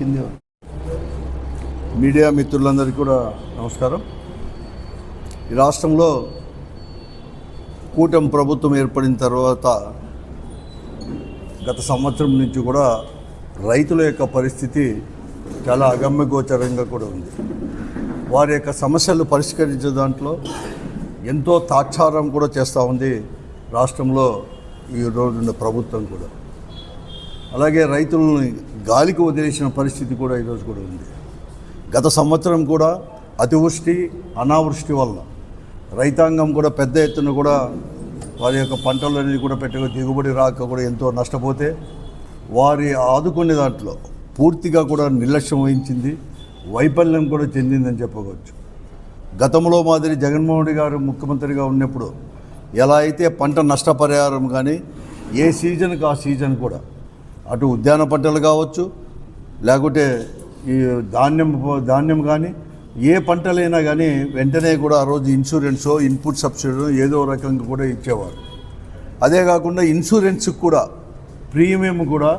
కింద. మీడియా మిత్రులందరికీ కూడా నమస్కారం. ఈ రాష్ట్రంలో కూటమి ప్రభుత్వం ఏర్పడిన తర్వాత గత సంవత్సరం నుంచి కూడా రైతుల యొక్క పరిస్థితి చాలా అగమ్యగోచరంగా కూడా ఉంది. వారి యొక్క సమస్యలు పరిష్కరించే దాంట్లో ఎంతో తాత్సారం కూడా చేస్తూ ఉంది రాష్ట్రంలో ఈ రోజున్న ప్రభుత్వం కూడా. అలాగే రైతులని గాలికి వదిలేసిన పరిస్థితి కూడా ఈరోజు కూడా ఉంది. గత సంవత్సరం కూడా అతివృష్టి అనావృష్టి వల్ల రైతాంగం కూడా పెద్ద ఎత్తున కూడా వారి యొక్క పంటలు అనేది కూడా పెట్టక దిగుబడి రాక కూడా ఎంతో నష్టపోతే వారి ఆదుకునే దాంట్లో పూర్తిగా కూడా నిర్లక్ష్యం వహించింది వైఫల్యం కూడా చెందిందని చెప్పవచ్చు. గతంలో మాదిరి జగన్మోహన్ రెడ్డి గారు ముఖ్యమంత్రిగా ఉన్నప్పుడు ఎలా అయితే పంట నష్టపరిహారం కానీ ఏ సీజన్కి ఆ సీజన్ కూడా అటు ఉద్యాన పంటలు కావచ్చు లేకుంటే ఈ ధాన్యం ధాన్యం కానీ ఏ పంటలైనా కానీ వెంటనే కూడా ఆ రోజు ఇన్సూరెన్సో ఇన్పుట్ సబ్సిడీ ఏదో రకంగా కూడా ఇచ్చేవారు. అదే కాకుండా ఇన్సూరెన్స్కి కూడా ప్రీమియం కూడా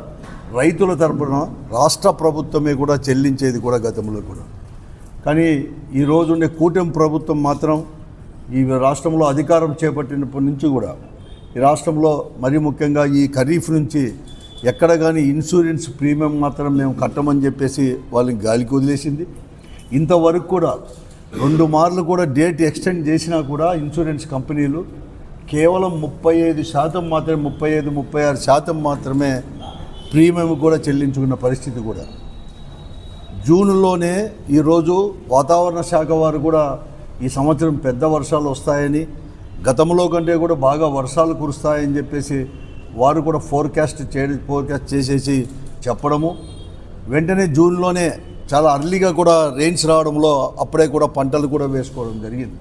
రైతుల తరపున రాష్ట్ర ప్రభుత్వమే కూడా చెల్లించేది కూడా గతంలో కూడా. కానీ ఈ ఉండే కూటమి ప్రభుత్వం మాత్రం ఈ రాష్ట్రంలో అధికారం చేపట్టినప్పటి నుంచి కూడా ఈ రాష్ట్రంలో మరీ ముఖ్యంగా ఈ ఖరీఫ్ నుంచి ఎక్కడ కానీ ఇన్సూరెన్స్ ప్రీమియం మాత్రం మేము కట్టమని చెప్పేసి వాళ్ళని గాలికి వదిలేసింది. ఇంతవరకు కూడా రెండు మార్లు కూడా డేట్ ఎక్స్టెండ్ చేసినా కూడా ఇన్సూరెన్స్ కంపెనీలు కేవలం ముప్పై ఐదు శాతం మాత్రమే ముప్పై ఐదు ముప్పై ఆరు శాతం మాత్రమే ప్రీమియం కూడా చెల్లించుకున్న పరిస్థితి కూడా. జూన్లోనే ఈరోజు వాతావరణ శాఖ వారు కూడా ఈ సంవత్సరం పెద్ద వర్షాలు వస్తాయని గతంలో కంటే కూడా బాగా వర్షాలు కురుస్తాయని చెప్పేసి వారు కూడా ఫోర్కాస్ట్ చే ఫోర్కాస్ట్ చేసేసి చెప్పడము. వెంటనే జూన్లోనే చాలా అర్లీగా కూడా రెయిన్స్ రావడంలో అప్పుడే కూడా పంటలు కూడా వేసుకోవడం జరిగింది.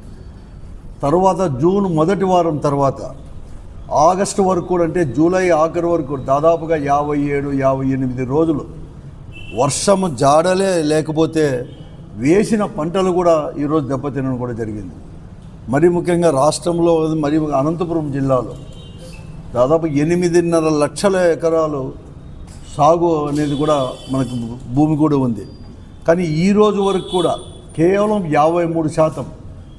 తర్వాత జూన్ మొదటి వారం తర్వాత ఆగస్టు వరకు కూడా అంటే జూలై ఆఖరి వరకు దాదాపుగా యాభై ఏడు యాభై ఎనిమిది రోజులు వర్షం జాడలే లేకపోతే వేసిన పంటలు కూడా ఈరోజు దెబ్బతినడం కూడా జరిగింది. మరి ముఖ్యంగా రాష్ట్రంలో మరి అనంతపురం జిల్లాలో దాదాపు ఎనిమిదిన్నర లక్షల ఎకరాలు సాగు అనేది కూడా మనకు భూమి కూడా ఉంది. కానీ ఈ రోజు వరకు కూడా కేవలం యాభై మూడు శాతం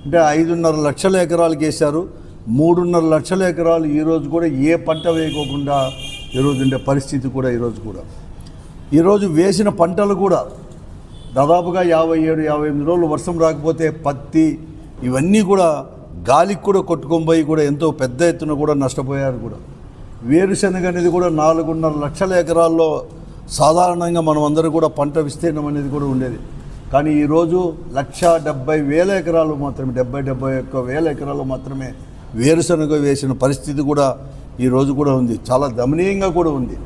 అంటే ఐదున్నర లక్షల ఎకరాలకు వేశారు. మూడున్నర లక్షల ఎకరాలు ఈరోజు కూడా ఏ పంట వేయకోకుండా ఈరోజు ఉండే పరిస్థితి కూడా ఈరోజు కూడా. ఈరోజు వేసిన పంటలు కూడా దాదాపుగా యాభై ఏడు యాభై ఎనిమిది రోజులు వర్షం రాకపోతే పత్తి ఇవన్నీ కూడా గాలికి కూడా కొట్టుకొని పోయి కూడా ఎంతో పెద్ద ఎత్తున కూడా నష్టపోయారు కూడా. వేరుశనగ అనేది కూడా నాలుగున్నర లక్షల ఎకరాల్లో సాధారణంగా మనం అందరూ కూడా పంట విస్తీర్ణం అనేది కూడా ఉండేది. కానీ ఈరోజు లక్ష డెబ్బై వేల ఎకరాలు మాత్రమే డెబ్బై డెబ్బై ఒక్క వేల ఎకరాలు మాత్రమే వేరుశనగ వేసిన పరిస్థితి కూడా ఈరోజు కూడా ఉంది. చాలా దమనీయంగా కూడా ఉంది.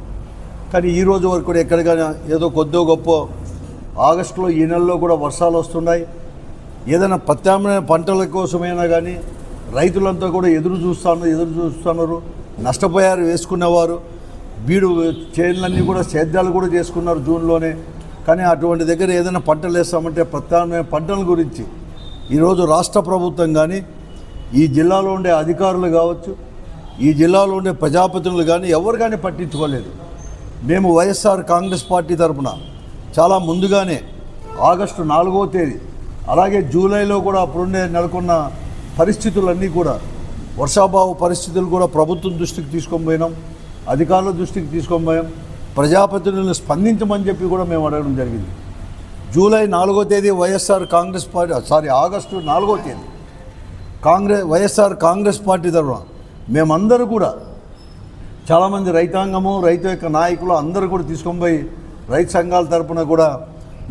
కానీ ఈ రోజు వరకు కూడా ఎక్కడికైనా ఏదో కొద్దో గొప్ప ఆగస్టులో ఈ నెలలో కూడా వర్షాలు వస్తున్నాయి. ఏదైనా ప్రత్యామ్నాయ పంటల కోసమైనా కానీ రైతులంతా కూడా ఎదురు చూస్తాను ఎదురు చూస్తున్నారు. నష్టపోయారు వేసుకునేవారు బీడు చేనులన్నీ కూడా సేద్యాలు కూడా చేసుకున్నారు జూన్లోనే. కానీ అటువంటి దగ్గర ఏదైనా పంటలు వేస్తామంటే ప్రత్యామ్నాయ పంటల గురించి ఈరోజు రాష్ట్ర ప్రభుత్వం కానీ ఈ జిల్లాలో ఉండే అధికారులు కావచ్చు ఈ జిల్లాలో ఉండే ప్రజాప్రతినిధులు కానీ ఎవరు కానీ పట్టించుకోలేదు. మేము వైఎస్ఆర్ కాంగ్రెస్ పార్టీ తరఫున చాలా ముందుగానే ఆగస్టు నాలుగో తేదీ అలాగే జూలైలో కూడా అప్పుడుండే నెలకొన్న పరిస్థితులన్నీ కూడా వర్షాభావ పరిస్థితులు కూడా ప్రభుత్వం దృష్టికి తీసుకొని పోయినాం అధికారుల దృష్టికి తీసుకొని పోయాం ప్రజాప్రతినిధులను స్పందించమని చెప్పి కూడా మేము అడగడం జరిగింది. జూలై నాలుగో తేదీ YSR Congress party sorry August నాలుగో తేదీ కాంగ్రెస్ వైఎస్ఆర్ కాంగ్రెస్ పార్టీ తరఫున మేమందరూ కూడా చాలామంది రైతాంగము రైతు యొక్క నాయకులు అందరూ కూడా తీసుకొని పోయి రైతు సంఘాల తరపున కూడా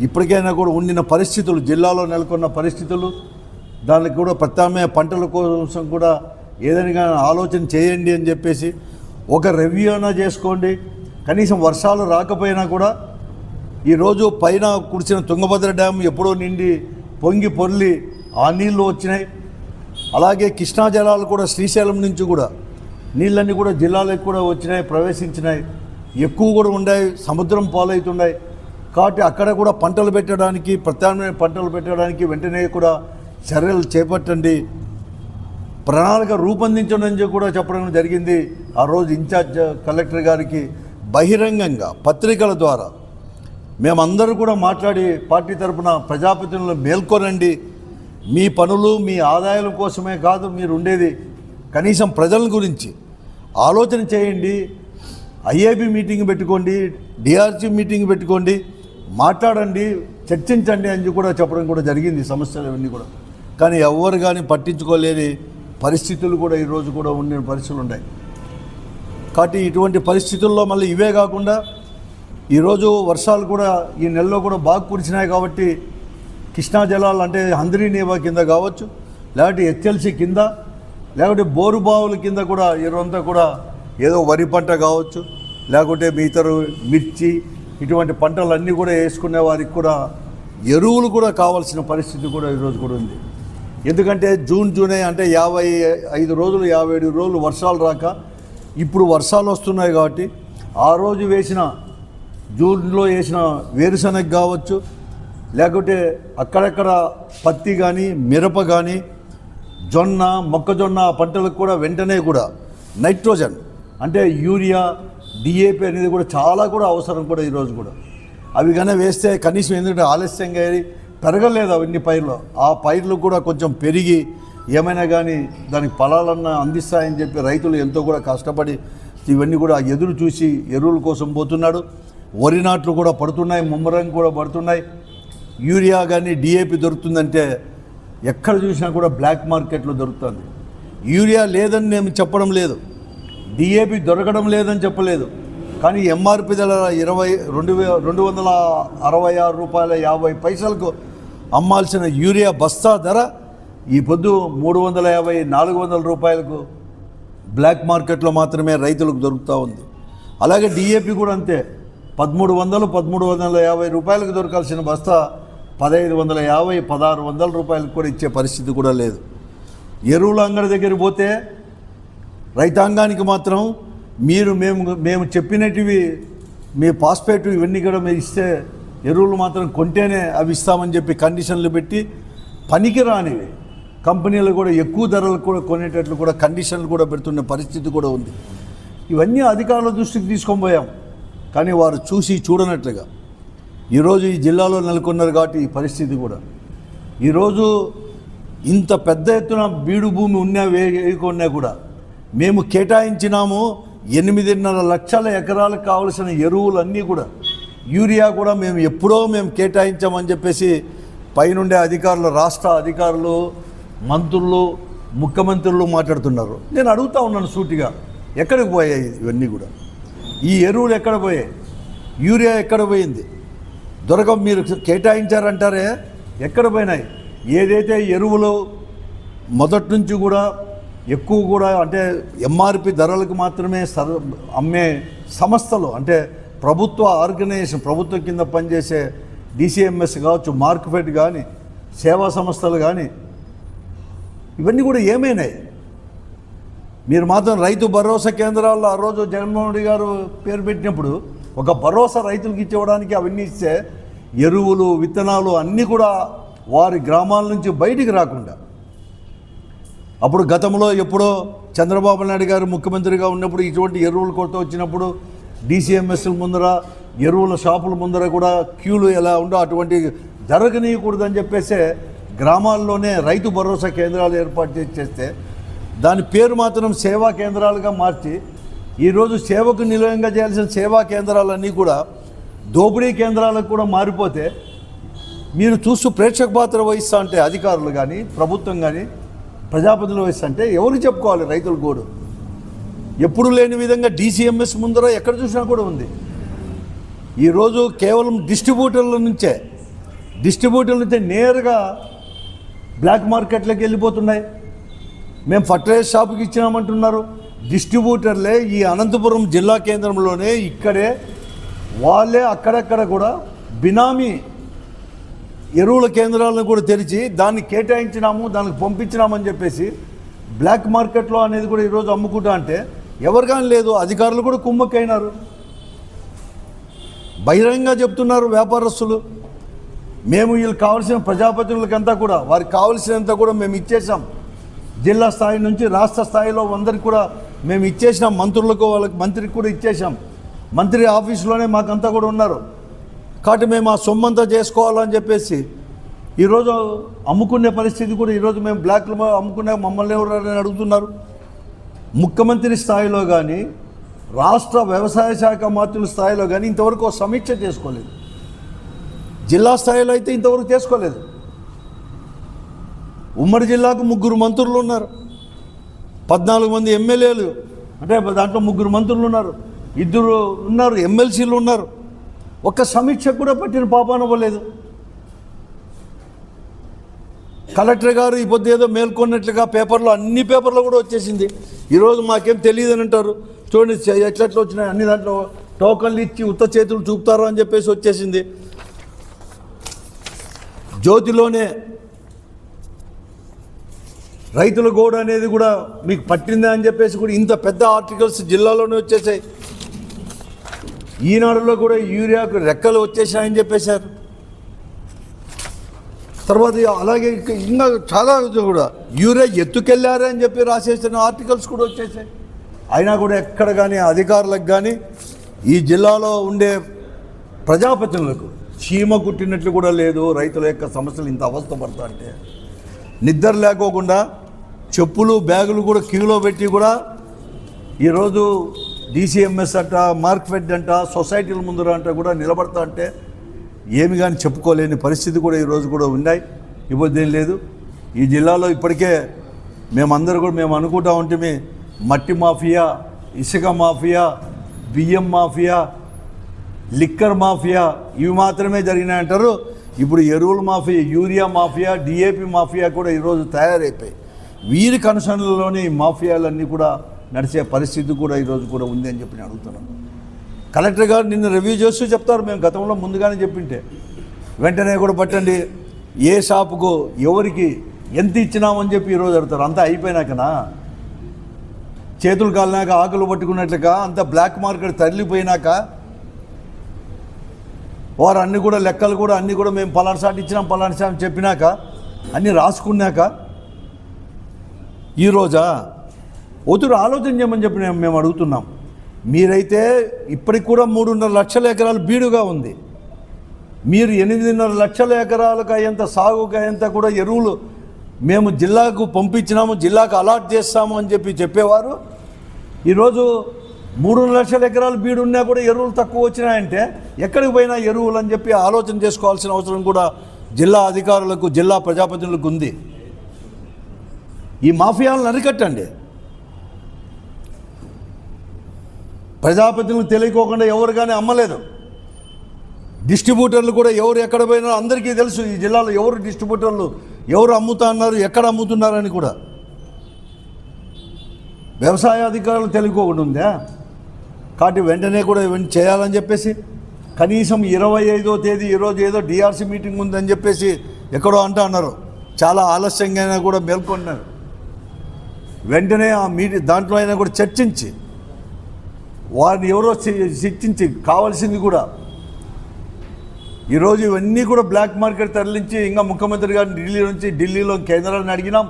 ఇప్పటికైనా కూడా ఉండిన పరిస్థితులు జిల్లాలో నెలకొన్న పరిస్థితులు దానికి కూడా ప్రత్యామ్నాయ పంటల కోసం కూడా ఏదైనా ఆలోచన చేయండి అని చెప్పేసి ఒక రెవ్యూ అయినా చేసుకోండి. కనీసం వర్షాలు రాకపోయినా కూడా ఈరోజు పైన కుడిచిన తుంగభద్ర డ్యామ్ ఎప్పుడో నిండి పొంగి పొర్లి ఆ నీళ్ళు వచ్చినాయి. అలాగే కృష్ణా జలాలు కూడా శ్రీశైలం నుంచి కూడా నీళ్ళన్నీ కూడా జిల్లాలకు కూడా వచ్చినాయి ప్రవేశించినాయి. ఎక్కువ కూడా ఉన్నాయి సముద్రం పాలవుతున్నాయి. కాబట్టి అక్కడ కూడా పంటలు పెట్టడానికి ప్రత్యామ్నాయ పంటలు పెట్టడానికి వెంటనే కూడా చర్యలు చేపట్టండి. ప్రణాళిక రూపొందించడం కూడా చెప్పడం జరిగింది. ఆ రోజు ఇన్ఛార్జ్ కలెక్టర్ గారికి బహిరంగంగా పత్రికల ద్వారా మేమందరూ కూడా మాట్లాడి పార్టీ తరపున ప్రజాప్రతినిధులు మేల్కొనండి. మీ పనులు మీ ఆదాయాల కోసమే కాదు మీరు ఉండేది కనీసం ప్రజల గురించి ఆలోచన చేయండి. ఐఏబి మీటింగ్ పెట్టుకోండి డిఆర్సీ మీటింగ్ పెట్టుకోండి. మాట్లాడండి చర్చించండి అని కూడా చెప్పడం కూడా జరిగింది సమస్యలు ఇవన్నీ కూడా. కానీ ఎవరు కానీ పట్టించుకోలేని పరిస్థితులు కూడా ఈరోజు కూడా ఉండే పరిస్థితులు ఉన్నాయి. కాబట్టి ఇటువంటి పరిస్థితుల్లో మళ్ళీ ఇవే కాకుండా ఈరోజు వర్షాలు కూడా ఈ నెలలో కూడా బాగా కురిసినాయి కాబట్టి కృష్ణా జలాలు అంటే హంద్రీ నీవా కింద కావచ్చు లేకపోతే హెచ్ఎల్సి కింద లేకపోతే బోరు బావుల కింద కూడా ఈరోజంతా కూడా ఏదో వరి పంట కావచ్చు లేకుంటే మీ ఇతరు మిర్చి ఇటువంటి పంటలన్నీ కూడా వేసుకునే వారికి కూడా ఎరువులు కూడా కావాల్సిన పరిస్థితి కూడా ఈరోజు కూడా ఉంది. ఎందుకంటే జూన్ జూనై అంటే యాభై ఐదు రోజులు యాభై ఏడు రోజులు వర్షాలు రాక ఇప్పుడు వర్షాలు వస్తున్నాయి కాబట్టి ఆ రోజు వేసిన జూన్లో వేసిన వేరుశనగ కావచ్చు లేకుంటే అక్కడక్కడ పత్తి కానీ మిరప కానీ జొన్న మొక్కజొన్న పంటలకు కూడా వెంటనే కూడా నైట్రోజన్ అంటే యూరియా డిఏపి అనేది కూడా చాలా కూడా అవసరం కూడా ఈరోజు కూడా. అవి కానీ వేస్తే కనీసం ఎందుకంటే ఆలస్యంగా పెరగలేదు అవన్నీ పైర్లు. ఆ పైర్లు కూడా కొంచెం పెరిగి ఏమైనా కానీ దానికి ఫలాలన్నా అందిస్తాయని చెప్పి రైతులు ఎంతో కూడా కష్టపడి ఇవన్నీ కూడా ఎదురు చూసి ఎరువుల కోసం పోతున్నాడు. వరి నాట్లు కూడా పడుతున్నాయి ముమ్మరం కూడా పడుతున్నాయి. యూరియా కానీ డిఏపి దొరుకుతుందంటే ఎక్కడ చూసినా కూడా బ్లాక్ మార్కెట్లో దొరుకుతుంది. యూరియా లేదని నేను చెప్పడం లేదు. డిఏపి దొరకడం లేదని చెప్పలేదు. కానీ ఎంఆర్పి ధర ఇరవై రెండు వే రెండు వందల అరవై ఆరు రూపాయల యాభై పైసలకు అమ్మాల్సిన యూరియా బస్తా ధర ఈ పొద్దు మూడు వందల యాభై నాలుగు వందల రూపాయలకు బ్లాక్ మార్కెట్లో మాత్రమే రైతులకు దొరుకుతూ ఉంది. అలాగే డిఏపి కూడా అంతే. పదమూడు వందలు పదమూడు వందల యాభై రూపాయలకు దొరకాల్సిన బస్తా పదహైదు వందల యాభై పదహారు వందల రూపాయలకు కూడా ఇచ్చే పరిస్థితి కూడా లేదు. ఎరువుల అంగడి దగ్గర పోతే రైతాంగానికి మాత్రం మీరు మేము మేము చెప్పినటివి మీ పాస్పేట్ ఇవన్నీ కూడా మీరు ఇస్తే ఎరువులు మాత్రం కొంటేనే అవి ఇస్తామని చెప్పి కండిషన్లు పెట్టి పనికి రానివి కంపెనీలు కూడా ఎక్కువ ధరలు కూడా కొనేటట్లు కూడా కండిషన్లు కూడా పెడుతున్న పరిస్థితి కూడా ఉంది. ఇవన్నీ అధికారుల దృష్టికి తీసుకొని పోయాం. కానీ వారు చూసి చూడనట్లుగా. ఈరోజు ఈ జిల్లాలో నెలకొన్నారు కాబట్టి ఈ పరిస్థితి కూడా. ఈరోజు ఇంత పెద్ద ఎత్తున బీడు భూమి ఉన్నా వేయకున్నా కూడా మేము కేటాయించినాము ఎనిమిదిన్నర లక్షల ఎకరాలకు కావలసిన ఎరువులన్నీ కూడా. యూరియా కూడా మేము ఎప్పుడో మేము కేటాయించామని చెప్పేసి పైనుండే అధికారులు రాష్ట్ర అధికారులు మంత్రులు ముఖ్యమంత్రులు మాట్లాడుతున్నారు. నేను అడుగుతా ఉన్నాను సూటిగా ఎక్కడికి పోయాయి ఇవన్నీ కూడా? ఈ ఎరువులు ఎక్కడ పోయాయి? యూరియా ఎక్కడ పోయింది? దొరక మీరు కేటాయించారంటారే ఎక్కడ పోయినాయి? ఏదైతే ఎరువులు మొదటి నుంచి కూడా ఎక్కువ కూడా అంటే ఎంఆర్పి ధరలకు మాత్రమే సర్ అమ్మే సంస్థలు అంటే ప్రభుత్వ ఆర్గనైజేషన్ ప్రభుత్వం కింద పనిచేసే డిసిఎంఎస్ కావచ్చు మార్క్ఫెడ్ కానీ సేవా సంస్థలు కానీ ఇవన్నీ కూడా ఏమైనాయి? మీరు మాత్రం రైతు భరోసా కేంద్రాల్లో ఆ రోజు జగన్మోహన్ రెడ్డి గారు పేరు పెట్టినప్పుడు ఒక భరోసా రైతులకు ఇచ్చేవడానికి అవన్నీ ఇస్తే ఎరువులు విత్తనాలు అన్నీ కూడా వారి గ్రామాల నుంచి బయటికి రాకుండా అప్పుడు గతంలో ఎప్పుడో చంద్రబాబు నాయుడు గారు ముఖ్యమంత్రిగా ఉన్నప్పుడు ఇటువంటి ఎరువుల కొరత వచ్చినప్పుడు డీసీఎంఎస్ల ముందర ఎరువుల షాపుల ముందర కూడా క్యూలు ఎలా ఉండో అటువంటి జరగనీయకూడదని చెప్పేసి గ్రామాల్లోనే రైతు భరోసా కేంద్రాలు ఏర్పాటు చేసి చేస్తే దాని పేరు మాత్రం సేవా కేంద్రాలుగా మార్చి ఈరోజు సేవకు నిలయంగా చేయాల్సిన సేవా కేంద్రాలన్నీ కూడా దోపిడీ కేంద్రాలకు కూడా మారిపోతే మీరు చూస్తూ ప్రేక్షక పాత్ర వహిస్తా అంటే అధికారులు కానీ ప్రభుత్వం కానీ ప్రజాపతిని వహిస్తా అంటే ఎవరికి చెప్పుకోవాలి రైతుల గోడు? ఎప్పుడు లేని విధంగా డీసీఎంఎస్ ముందర ఎక్కడ చూసినా కూడా ఉంది. ఈరోజు కేవలం డిస్ట్రిబ్యూటర్ల నుంచే డిస్ట్రిబ్యూటర్ల నుంచే నేరుగా బ్లాక్ మార్కెట్లోకి వెళ్ళిపోతున్నాయి. మేము ఫర్టిలైజర్ షాప్కి ఇచ్చినామంటున్నారు. డిస్ట్రిబ్యూటర్లే ఈ అనంతపురం జిల్లా కేంద్రంలోనే ఇక్కడే వాళ్ళే అక్కడక్కడ కూడా బినామీ ఎరువుల కేంద్రాలను కూడా తెరిచి దాన్ని కేటాయించినాము దానికి పంపించినామని చెప్పేసి బ్లాక్ మార్కెట్లో అనేది కూడా ఈరోజు అమ్ముకుంటా అంటే ఎవరు కానీ లేదు అధికారులు కూడా కుమ్మక్కైనారు. బహిరంగంగా చెప్తున్నారు వ్యాపారస్తులు. మేము వీళ్ళు కావాల్సిన ప్రజాప్రతినిధులకంతా కూడా వారికి కావాల్సినంత కూడా మేము ఇచ్చేసాం జిల్లా స్థాయి నుంచి రాష్ట్ర స్థాయిలో అందరికి కూడా మేము ఇచ్చేసినాం మంత్రులకు వాళ్ళకి మంత్రికి కూడా ఇచ్చేసాం మంత్రి ఆఫీసులోనే మాకంతా కూడా ఉన్నారు. కాబట్టి మేము ఆ సొమ్మంతా చేసుకోవాలని చెప్పేసి ఈరోజు అమ్ముకునే పరిస్థితి కూడా ఈరోజు మేము బ్లాక్లో అమ్ముకునే మమ్మల్ని ఎవరైనా అడుగుతున్నారు? ముఖ్యమంత్రి స్థాయిలో కానీ రాష్ట్ర వ్యవసాయ శాఖ మంత్రుల స్థాయిలో కానీ ఇంతవరకు ఒక సమీక్ష చేసుకోలేదు. జిల్లా స్థాయిలో అయితే ఇంతవరకు చేసుకోలేదు. ఉమ్మడి జిల్లాకు ముగ్గురు మంత్రులు ఉన్నారు. పద్నాలుగు మంది ఎమ్మెల్యేలు అంటే దాంట్లో ముగ్గురు మంత్రులు ఉన్నారు. ఇద్దరు ఉన్నారు ఎమ్మెల్సీలు ఉన్నారు. ఒక్క సమీక్ష కూడా పట్టిన పాపాన పోలేదు. కలెక్టర్ గారు ఈ పొద్దు ఏదో మేల్కొన్నట్లుగా పేపర్లో అన్ని పేపర్లో కూడా వచ్చేసింది. ఈరోజు మాకేం తెలియదు అని అంటారు. చూడండి ఎట్లెట్లా వచ్చినాయి? అన్ని దాంట్లో టోకన్లు ఇచ్చి ఉత్త చేతులు చూపుతారు అని చెప్పేసి వచ్చేసింది. జ్యోతిలోనే రైతుల గోడ అనేది కూడా మీకు పట్టిందా అని చెప్పేసి కూడా ఇంత పెద్ద ఆర్టికల్స్ జిల్లాలోనే వచ్చేసాయి. ఈనాడులో కూడా యూరియాకు రెక్కలు వచ్చేసాయని చెప్పేశారు. తర్వాత అలాగే ఇంకా చాలా కూడా యూరియా ఎత్తుకెళ్ళారని అని చెప్పి రాసేసిన ఆర్టికల్స్ కూడా వచ్చేసాయి అయినా కూడా ఎక్కడ కానీ అధికారులకు కానీ ఈ జిల్లాలో ఉండే ప్రజాప్రతినిధులకు చీమ కుట్టినట్లు కూడా లేదు రైతుల యొక్క సమస్యలు ఇంత అవస్థ పడతా అంటే. నిద్ర లేకోకుండా చెప్పులు బ్యాగులు కూడా క్యూలో పెట్టి కూడా ఈరోజు డీసీఎంఎస్ అంట మార్క్ఫెడ్ అంట సొసైటీల ముందర అంట కూడా నిలబడతా అంటే ఏమి కానీ చెప్పుకోలేని పరిస్థితి కూడా ఈరోజు కూడా ఉన్నాయి. ఇబ్బంది లేదు. ఈ జిల్లాలో ఇప్పటికే మేమందరూ కూడా మేము అనుకుంటా ఉంటే మట్టి మాఫియా ఇసుక మాఫియా బియ్యం మాఫియా లిక్కర్ మాఫియా ఇవి మాత్రమే జరిగినాయంటారు. ఇప్పుడు ఎరువుల mafia urea mafia DAP mafia కూడా ఈరోజు తయారైపోయి వీరి కనుసనలోనే ఈ మాఫియాలన్నీ కూడా నడిచే పరిస్థితి కూడా ఈరోజు కూడా ఉంది అని చెప్పి నేను అడుగుతున్నాను. కలెక్టర్ గారు నిన్ను రివ్యూ చేస్తూ చెప్తారు మేము గతంలో ముందుగానే చెప్పింటే. వెంటనే కూడా పట్టండి. ఏ షాపుకు ఎవరికి ఎంత ఇచ్చినామని చెప్పి ఈరోజు అడుగుతారు. అంతా అయిపోయినాకనా? చేతులు కాలినాక ఆకులు పట్టుకున్నట్లుగా అంత బ్లాక్ మార్కెట్ తరలిపోయినాక వారు అన్ని కూడా లెక్కలు కూడా అన్నీ కూడా మేము పలానా సాటి ఇచ్చినాం పలానా సాటి చెప్పినాక అన్నీ రాసుకున్నాక ఈరోజా ఓతురు ఆలోచన చేయమని చెప్పి మేము అడుగుతున్నాం. మీరైతే ఇప్పటికి కూడా మూడున్నర లక్షల ఎకరాలు బీడుగా ఉంది. మీరు ఎనిమిదిన్నర లక్షల ఎకరాలకు అయ్యేంత సాగుకు అయ్యేంత కూడా ఎరువులు మేము జిల్లాకు పంపించినాము జిల్లాకు అలాట్ చేస్తాము అని చెప్పి చెప్పేవారు. ఈరోజు మూడున్నర లక్షల ఎకరాలు బీడు ఉన్నా కూడా ఎరువులు తక్కువ వచ్చినాయంటే ఎక్కడికి పోయినా ఎరువులు అని చెప్పి ఆలోచన చేసుకోవాల్సిన అవసరం కూడా జిల్లా అధికారులకు జిల్లా ప్రజాప్రతినిధులకు ఉంది. ఈ మాఫియాలను అరికట్టండి. ప్రజాప్రతినిధులు తెలియకోకుండా ఎవరు కానీ అమ్మలేదు. డిస్ట్రిబ్యూటర్లు కూడా ఎవరు ఎక్కడ పోయినారో అందరికీ తెలుసు ఈ జిల్లాలో ఎవరు డిస్ట్రిబ్యూటర్లు ఎవరు అమ్ముతా అన్నారు ఎక్కడ అమ్ముతున్నారని కూడా. వ్యవసాయ అధికారులు తెలియకోకుండా ఉందా? కాబట్టి వెంటనే కూడా ఇవన్నీ చేయాలని చెప్పేసి కనీసం ఇరవై ఐదో తేదీ ఈరోజు ఏదో డిఆర్సీ మీటింగ్ ఉందని చెప్పేసి ఎక్కడో అంటా అన్నారు చాలా ఆలస్యంగా అయినా కూడా మేల్కొన్నారు. వెంటనే ఆ మీటింగ్ దాంట్లో అయినా కూడా చర్చించి వారిని ఎవరో శిక్షించి కావాల్సింది కూడా. ఈరోజు ఇవన్నీ కూడా బ్లాక్ మార్కెట్ తరలించి ఇంకా ముఖ్యమంత్రి గారిని ఢిల్లీ నుంచి ఢిల్లీలో కేంద్రాన్ని అడిగినాం.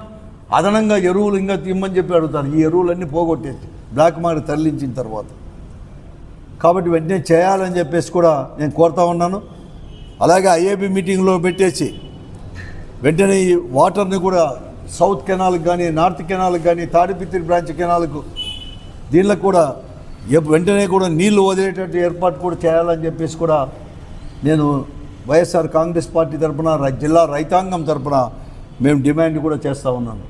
అదనంగా ఎరువులు ఇంకా తిమ్మని చెప్పి అడుగుతారు. ఈ ఎరువులన్నీ పోగొట్టేసి బ్లాక్ మార్కెట్ తరలించిన తర్వాత. కాబట్టి వెంటనే చేయాలని చెప్పేసి కూడా నేను కోరుతా ఉన్నాను. అలాగే ఐఏబి మీటింగ్లో పెట్టేసి వెంటనే ఈ వాటర్ని కూడా సౌత్ కెనాల్కి కానీ నార్త్ కెనాల్కి కానీ తాడిపిత్రి బ్రాంచ్ కెనాల్కు దీనిలో కూడా వెంటనే కూడా నీళ్ళు వదిలేటట్టు ఏర్పాటు కూడా చేయాలని చెప్పేసి కూడా నేను వైఎస్ఆర్ కాంగ్రెస్ పార్టీ తరఫున జిల్లా రైతాంగం తరఫున మేము డిమాండ్ కూడా చేస్తూ ఉన్నాను.